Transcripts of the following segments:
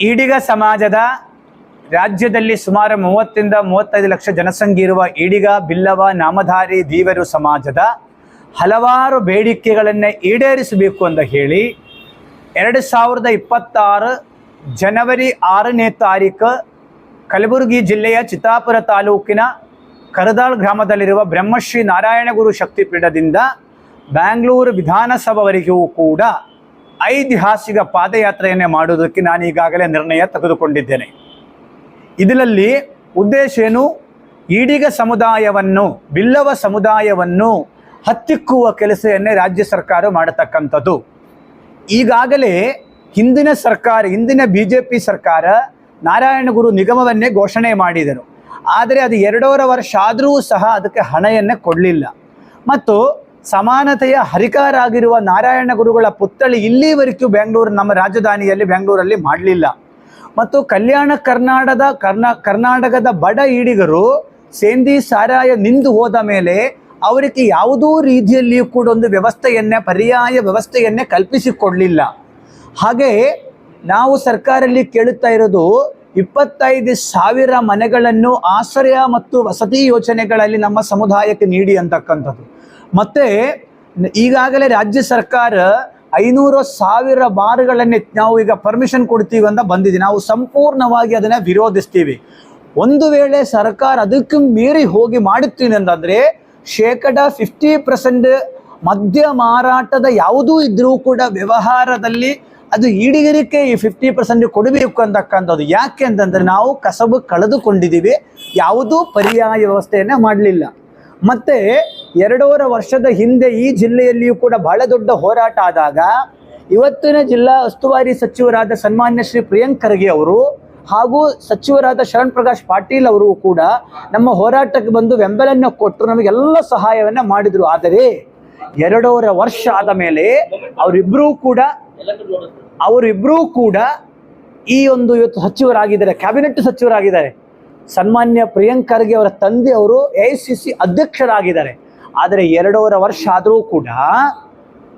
ಈಡಿಗ ಸಮಾಜದ ರಾಜ್ಯದಲ್ಲಿ ಸುಮಾರು ಮೂವತ್ತರಿಂದ ಮೂವತ್ತೈದು ಲಕ್ಷ ಜನಸಂಖ್ಯೆ ಇರುವ ಈಡಿಗ, ಬಿಲ್ಲವ, ನಾಮಧಾರಿ, ದೀವರು ಸಮಾಜದ ಹಲವಾರು ಬೇಡಿಕೆಗಳನ್ನು ಈಡೇರಿಸಬೇಕು ಅಂತ ಹೇಳಿ ಎರಡು ಸಾವಿರದ ಇಪ್ಪತ್ತಾರು ಜನವರಿ ಆರನೇ ತಾರೀಕು ಕಲಬುರಗಿ ಜಿಲ್ಲೆಯ ಚಿತ್ತಾಪುರ ತಾಲೂಕಿನ ಕರದಾಳ್ ಗ್ರಾಮದಲ್ಲಿರುವ ಬ್ರಹ್ಮಶ್ರೀ ನಾರಾಯಣಗುರು ಶಕ್ತಿಪೀಠದಿಂದ ಬ್ಯಾಂಗ್ಳೂರು ವಿಧಾನಸಭೆವರೆಗೂ ಕೂಡ ಐತಿಹಾಸಿಕ ಪಾದಯಾತ್ರೆಯನ್ನೇ ಮಾಡುವುದಕ್ಕೆ ನಾನು ಈಗಾಗಲೇ ನಿರ್ಣಯ ತೆಗೆದುಕೊಂಡಿದ್ದೇನೆ. ಇದರಲ್ಲಿ ಉದ್ದೇಶ ಏನು? ಈಡಿಗ ಸಮುದಾಯವನ್ನು, ಬಿಲ್ಲವ ಸಮುದಾಯವನ್ನು ಹತ್ತಿಕ್ಕುವ ಕೆಲಸವನ್ನೇ ರಾಜ್ಯ ಸರ್ಕಾರ ಮಾಡತಕ್ಕಂಥದ್ದು. ಈಗಾಗಲೇ ಹಿಂದಿನ ಸರ್ಕಾರ, ಹಿಂದಿನ ಬಿ ಜೆ ಪಿ ಸರ್ಕಾರ ನಾರಾಯಣಗುರು ನಿಗಮವನ್ನೇ ಘೋಷಣೆ ಮಾಡಿದರು. ಆದರೆ ಅದು ಎರಡೂವರೆ ವರ್ಷ ಆದರೂ ಸಹ ಅದಕ್ಕೆ ಹಣವನ್ನು ಕೊಡಲಿಲ್ಲ. ಮತ್ತು ಸಮಾನತೆಯ ಹರಿಕಾರಾಗಿರುವ ನಾರಾಯಣ ಗುರುಗಳ ಪುತ್ಥಳಿ ಇಲ್ಲಿವರೆಗೂ ಬೆಂಗಳೂರು ನಮ್ಮ ರಾಜಧಾನಿಯಲ್ಲಿ ಬೆಂಗಳೂರಲ್ಲಿ ಮಾಡಲಿಲ್ಲ. ಮತ್ತು ಕಲ್ಯಾಣ ಕರ್ನಾಟಕದ ಕರ್ನಾ ಕರ್ನಾಟಕದ ಬಡ ಈಡಿಗರು ಸೇಂದಿ ಸಾರಾಯ ನಿಂದು ಹೋದ ಮೇಲೆ ಅವರಿಗೆ ಯಾವುದೋ ರೀತಿಯಲ್ಲಿಯೂ ಕೂಡ ಒಂದು ವ್ಯವಸ್ಥೆಯನ್ನೇ, ಪರ್ಯಾಯ ವ್ಯವಸ್ಥೆಯನ್ನೇ ಕಲ್ಪಿಸಿಕೊಡಲಿಲ್ಲ. ಹಾಗೆ ನಾವು ಸರ್ಕಾರಲ್ಲಿ ಕೇಳುತ್ತಾ ಇರೋದು ಇಪ್ಪತ್ತೈದು ಸಾವಿರ ಮನೆಗಳನ್ನು ಆಶ್ರಯ ಮತ್ತು ವಸತಿ ಯೋಜನೆಗಳಲ್ಲಿ ನಮ್ಮ ಸಮುದಾಯಕ್ಕೆ ನೀಡಿ ಅಂತಕ್ಕಂಥದ್ದು. ಮತ್ತೆ ಈಗಾಗಲೇ ರಾಜ್ಯ ಸರ್ಕಾರ ಐನೂರು ಸಾವಿರ ಬಾರ್ಗಳನ್ನೇ ನಾವು ಈಗ ಪರ್ಮಿಷನ್ ಕೊಡ್ತೀವಿ ಅಂತ ಬಂದಿದೆ. ನಾವು ಸಂಪೂರ್ಣವಾಗಿ ಅದನ್ನು ವಿರೋಧಿಸ್ತೀವಿ. ಒಂದು ವೇಳೆ ಸರ್ಕಾರ ಅದಕ್ಕೆ ಮೀರಿ ಹೋಗಿ ಮಾಡುತ್ತೀನಿ ಅಂತಂದರೆ ಶೇಕಡ ಫಿಫ್ಟಿ ಪರ್ಸೆಂಟ್ ಮದ್ಯ ಮಾರಾಟದ ಯಾವುದೂ ಇದ್ರೂ ಕೂಡ ವ್ಯವಹಾರದಲ್ಲಿ ಅದು ಈಡಿಗರಿಕೆ ಈ ಫಿಫ್ಟಿ ಪರ್ಸೆಂಟ್ ಕೊಡಬೇಕು ಅಂತಕ್ಕಂಥದ್ದು. ಯಾಕೆ ಅಂತಂದರೆ ನಾವು ಕಸಬು ಕಳೆದುಕೊಂಡಿದ್ದೀವಿ. ಯಾವುದೂ ಪರ್ಯಾಯ ವ್ಯವಸ್ಥೆಯನ್ನು ಮಾಡಲಿಲ್ಲ. ಮತ್ತೆ ಎರಡೂವರೆ ವರ್ಷದ ಹಿಂದೆ ಈ ಜಿಲ್ಲೆಯಲ್ಲಿಯೂ ಕೂಡ ಬಹಳ ದೊಡ್ಡ ಹೋರಾಟ ಆದಾಗ ಇವತ್ತಿನ ಜಿಲ್ಲಾ ಉಸ್ತುವಾರಿ ಸಚಿವರಾದ ಸನ್ಮಾನ್ಯ ಶ್ರೀ ಪ್ರಿಯಾಂಕ್ ಖರ್ಗೆ ಅವರು ಹಾಗೂ ಸಚಿವರಾದ ಶರಣ್ ಪ್ರಕಾಶ್ ಪಾಟೀಲ್ ಅವರು ಕೂಡ ನಮ್ಮ ಹೋರಾಟಕ್ಕೆ ಬಂದು ಬೆಂಬಲನ್ನು ಕೊಟ್ಟರು ನಮಗೆಲ್ಲ ಸಹಾಯವನ್ನ ಮಾಡಿದ್ರು. ಆದರೆ ಎರಡೂವರೆ ವರ್ಷ ಆದ ಮೇಲೆ ಅವರಿಬ್ಬರೂ ಕೂಡ ಅವರಿಬ್ಬರೂ ಕೂಡ ಈ ಒಂದು ಇವತ್ತು ಸಚಿವರಾಗಿದ್ದಾರೆ ಕ್ಯಾಬಿನೆಟ್ ಸಚಿವರಾಗಿದ್ದಾರೆ. ಸನ್ಮಾನ್ಯ ಪ್ರಿಯಾಂಕ್ ಅವರ ತಂದೆ ಅವರು ಎ ಸಿ ಸಿ ಅಧ್ಯಕ್ಷರಾಗಿದ್ದಾರೆ. ಆದರೆ ಎರಡೂವರೆ ವರ್ಷ ಆದರೂ ಕೂಡ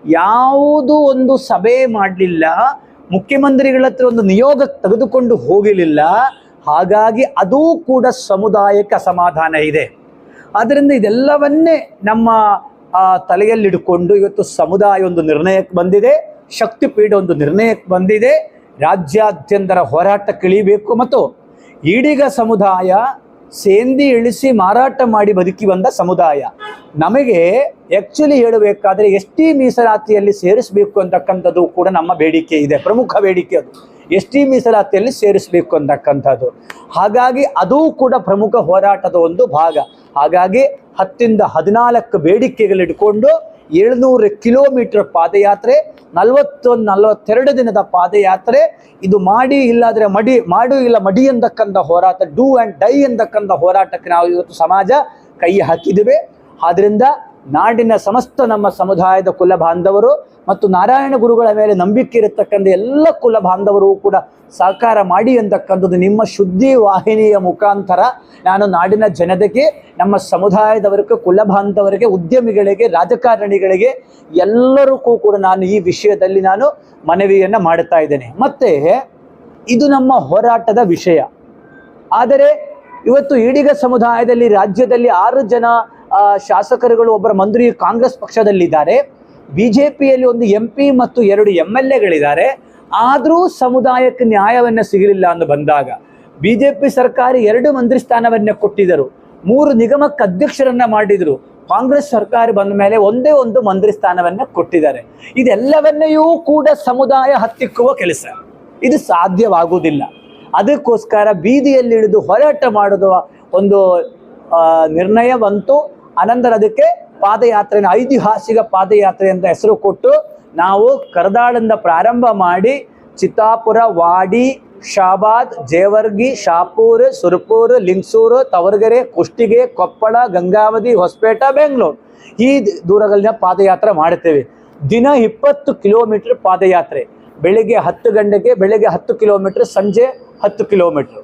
ಯಾವುದೂ ಒಂದು ಸಭೆ ಮಾಡಲಿಲ್ಲ, ಮುಖ್ಯಮಂತ್ರಿಗಳ ಹತ್ರ ಒಂದು ನಿಯೋಗ ತೆಗೆದುಕೊಂಡು ಹೋಗಲಿಲ್ಲ. ಹಾಗಾಗಿ ಅದೂ ಕೂಡ ಸಮುದಾಯಕ್ಕೆ ಅಸಮಾಧಾನ ಇದೆ. ಆದ್ದರಿಂದ ಇದೆಲ್ಲವನ್ನೇ ನಮ್ಮ ತಲೆಯಲ್ಲಿಡ್ಕೊಂಡು ಇವತ್ತು ಸಮುದಾಯ ಒಂದು ನಿರ್ಣಯಕ್ಕೆ ಬಂದಿದೆ. ಶಕ್ತಿಪೀಠ ಒಂದು ನಿರ್ಣಯಕ್ಕೆ ಬಂದಿದೆ. ರಾಜ್ಯಾದ್ಯಂತರ ಹೋರಾಟಕ್ಕಿಳಿಬೇಕು ಮತ್ತು ಈಡಿಗ ಸಮುದಾಯ ಸೇಂದಿ ಇಳಿಸಿ ಮಾರಾಟ ಮಾಡಿ ಬದುಕಿ ಬಂದ ಸಮುದಾಯ. ನಮಗೆ ಆ್ಯಕ್ಚುಲಿ ಹೇಳಬೇಕಾದ್ರೆ ಎಸ್ ಟಿ ಮೀಸಲಾತಿಯಲ್ಲಿ ಸೇರಿಸಬೇಕು ಅಂತಕ್ಕಂಥದ್ದು ಕೂಡ ನಮ್ಮ ಬೇಡಿಕೆ ಇದೆ, ಪ್ರಮುಖ ಬೇಡಿಕೆ ಅದು. ಎಸ್ ಟಿ ಮೀಸಲಾತಿಯಲ್ಲಿ ಸೇರಿಸಬೇಕು ಅಂತಕ್ಕಂಥದ್ದು. ಹಾಗಾಗಿ ಅದೂ ಕೂಡ ಪ್ರಮುಖ ಹೋರಾಟದ ಒಂದು ಭಾಗ. ಹಾಗಾಗಿ ಹತ್ತಿಂದ ಹದಿನಾಲ್ಕು ಬೇಡಿಕೆಗಳಿಟ್ಕೊಂಡು ಏಳ್ನೂರು ಕಿಲೋಮೀಟರ್ ಪಾದಯಾತ್ರೆ, ನಲವತ್ತೊಂದು ನಲವತ್ತೆರಡು ದಿನದ ಪಾದಯಾತ್ರೆ. ಇದು ಮಾಡಿ ಇಲ್ಲಾದರೆ ಮಡಿ, ಮಾಡು ಇಲ್ಲ ಮಡಿ ಎಂದಕ್ಕಂಥ ಹೋರಾಟ ಡೂ ಆ್ಯಂಡ್ ಡೈ ಎಂದಕ್ಕಂಥ ಹೋರಾಟಕ್ಕೆ ನಾವು ಇವತ್ತು ಸಮಾಜ ಕೈ ಹಾಕಿದ್ದೇವೆ. ಆದ್ರಿಂದ ನಾಡಿನ ಸಮಸ್ತ ನಮ್ಮ ಸಮುದಾಯದ ಕುಲ ಬಾಂಧವರು ಮತ್ತು ನಾರಾಯಣ ಗುರುಗಳ ಮೇಲೆ ನಂಬಿಕೆ ಇರತಕ್ಕಂಥ ಎಲ್ಲ ಕುಲ ಬಾಂಧವರು ಕೂಡ ಸಹಕಾರ ಮಾಡಿ ಅಂತಕ್ಕಂಥದ್ದು ನಿಮ್ಮ ಶುದ್ಧಿ ವಾಹಿನಿಯ ಮುಖಾಂತರ ನಾನು ನಾಡಿನ ಜನತೆಗೆ, ನಮ್ಮ ಸಮುದಾಯದವರಿಗೆ, ಕುಲ ಬಾಂಧವರಿಗೆ, ಉದ್ಯಮಿಗಳಿಗೆ, ರಾಜಕಾರಣಿಗಳಿಗೆ ಎಲ್ಲರಿಗೂ ಕೂಡ ನಾನು ಈ ವಿಷಯದಲ್ಲಿ ನಾನು ಮನವಿಯನ್ನು ಮಾಡುತ್ತಾ ಇದ್ದೇನೆ. ಮತ್ತೆ ಇದು ನಮ್ಮ ಹೋರಾಟದ ವಿಷಯ. ಆದರೆ ಇವತ್ತು ಈಡಿಗ ಸಮುದಾಯದಲ್ಲಿ, ರಾಜ್ಯದಲ್ಲಿ ಆರು ಜನ ಶಾಸಕರುಗಳು ಒಬ್ಬರ ಮಂತ್ರಿ ಕಾಂಗ್ರೆಸ್ ಪಕ್ಷದಲ್ಲಿದ್ದಾರೆ. ಬಿ ಜೆ ಪಿಯಲ್ಲಿ ಒಂದು ಎಂ ಪಿ ಮತ್ತು ಎರಡು ಎಂ ಎಲ್ ಎಗಳಿದ್ದಾರೆ ಆದರೂ ಸಮುದಾಯಕ್ಕೆ ನ್ಯಾಯವನ್ನು ಸಿಗಲಿಲ್ಲ ಅಂತ ಬಂದಾಗ ಬಿ ಜೆ ಪಿ ಸರ್ಕಾರ ಎರಡು ಮಂತ್ರಿ ಸ್ಥಾನವನ್ನು ಕೊಟ್ಟಿದ್ದರು. ಮೂರು ನಿಗಮಕ್ಕೆ ಅಧ್ಯಕ್ಷರನ್ನ ಮಾಡಿದರು. ಕಾಂಗ್ರೆಸ್ ಸರ್ಕಾರ ಬಂದ ಮೇಲೆ ಒಂದೇ ಒಂದು ಮಂತ್ರಿ ಸ್ಥಾನವನ್ನು ಕೊಟ್ಟಿದ್ದಾರೆ. ಇದೆಲ್ಲವನ್ನೆಯೂ ಕೂಡ ಸಮುದಾಯ ಹತ್ತಿಕ್ಕುವ ಕೆಲಸ. ಇದು ಸಾಧ್ಯವಾಗುವುದಿಲ್ಲ. ಅದಕ್ಕೋಸ್ಕರ ಬೀದಿಯಲ್ಲಿ ಇಳಿದು ಹೋರಾಟ ಮಾಡುವ ಒಂದು ನಿರ್ಣಯವಂತೂ ಅನಂತರ ಅದಕ್ಕೆ ಪಾದಯಾತ್ರೆಯನ್ನು, ಐತಿಹಾಸಿಕ ಪಾದಯಾತ್ರೆ ಅಂತ ಹೆಸರು ಕೊಟ್ಟು ನಾವು ಕರದಾಳಿಂದ ಪ್ರಾರಂಭ ಮಾಡಿ ಚಿತ್ತಾಪುರ, ವಾಡಿ, ಶಾಬಾದ್, ಜೇವರ್ಗಿ, ಶಾಪೂರ್, ಸುರ್ಪೂರ್, ಲಿಂಗ್ಸೂರು, ತವರ್ಗೆರೆ, ಕುಷ್ಟಿಗೆ, ಕೊಪ್ಪಳ, ಗಂಗಾವತಿ, ಹೊಸಪೇಟ, ಬೆಂಗಳೂರು ಈ ದೂರಗಳನ್ನ ಪಾದಯಾತ್ರೆ ಮಾಡುತ್ತೇವೆ. ದಿನ ಇಪ್ಪತ್ತು ಕಿಲೋಮೀಟರ್ ಪಾದಯಾತ್ರೆ. ಬೆಳಿಗ್ಗೆ ಹತ್ತು ಗಂಟೆಗೆ ಬೆಳಿಗ್ಗೆ ಹತ್ತು ಕಿಲೋಮೀಟರ್, ಸಂಜೆ ಹತ್ತು ಕಿಲೋಮೀಟರ್.